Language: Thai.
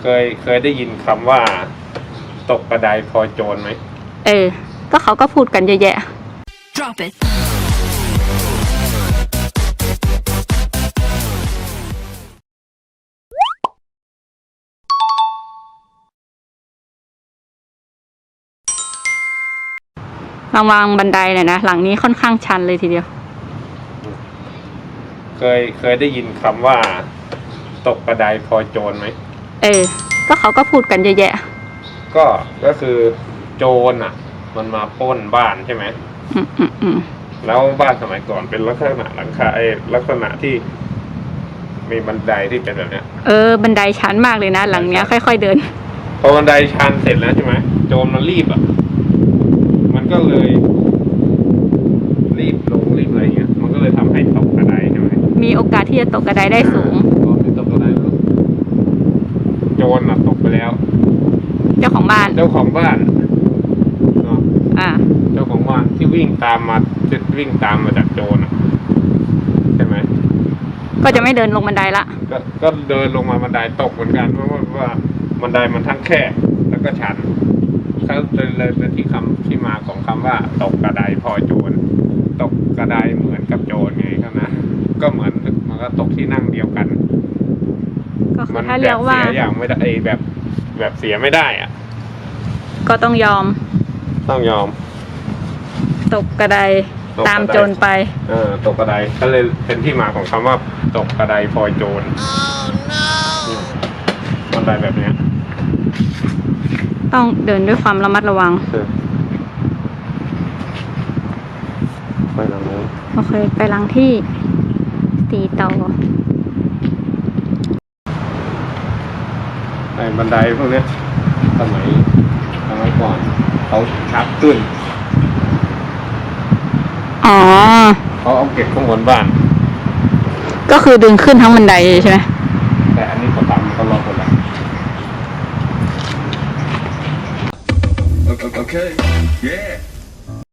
เคยเคยได้ยินคำว่า ตกกระไดพลอยโจรไหม เออ ก็เขาก็พูดกันเยอะแยะ Drop it. ระวังบันไดหน่อยนะ หลังนี้ค่อนข้างชันเลยทีเดียว เคยเคยได้ยินคำว่า ตกกระไดพลอยโจรไหม เออ ก็เขาก็พูดกันเยอะแยะ ก็ก็คือโจรอะ มันมาปล้นบ้านใช่ไหมอืมอืมอืมแล้วบ้านสมัยก่อนเป็นลักษณะหลังคาไอ้ลักษณะที่ มีบันไดที่เป็นแบบเนี้ย เออ บันไดชันมากเลยนะ หลังเนี้ย ค่อยๆเดิน พอบันไดชันเสร็จแล้วใช่ไหมโจรมันรีบอะ มันก็เลย รีบลงรีบอะไรเงี้ยมันก็เลยทำให้ตกกระไดใช่ไหมมีโอกาสที่จะตกกระไดได้สูง พอไม่ตกกระไดแล้ว โจรอะตกไปแล้ว เจ้าของบ้าน เจ้าของบ้านเนาะอ่า เจ้าของบ้านที่วิ่งตามมาจะวิ่งตามมาจากโจรอะใช่ไหมก็จะไม่เดินลงบันไดละ ก็ก็เดินลงมาบันไดตกเหมือนกันเพราะว่าว่าบันไดมันทั้งแคบแล้วก็ชันเขาเลยเลยเป็นที่คำที่มาของคำว่า ตกกระไดพลอยโจรตกกระไดเหมือนกับโจรไงครับนะก็เหมือนมันก็ตกที่นั่งเดียวกันก็คื มัอถ้าเรียกว่าแบบเสียอย่างไม่ได้ไอ้แบบแบบเสียไม่ได้อะก็ต้องยอมต้องยอม ตกกระไดตกกระได ตามโจรไป เออตกกระไดก็เลยเป็นที่มาของคำว่าตกกระไดพลอยโจรมบันไดแบบเนี้ยต้องเดินด้วยความระมัดระวัง คือไปหลังนู้นโอเค ไปหลังที่ตีต่อ ไอ้บันไดพวกเนี้ยสมัยสมัยก่อนเขาชักขึ้นอ๋อ เขาเอาเก็บข้างบนบ้าน ก็คือดึงขึ้นทั้งบันไดใช่ไหมแต่อันนี้เขาทำเขาล็อกหมดแล้ว Okay. Yeah.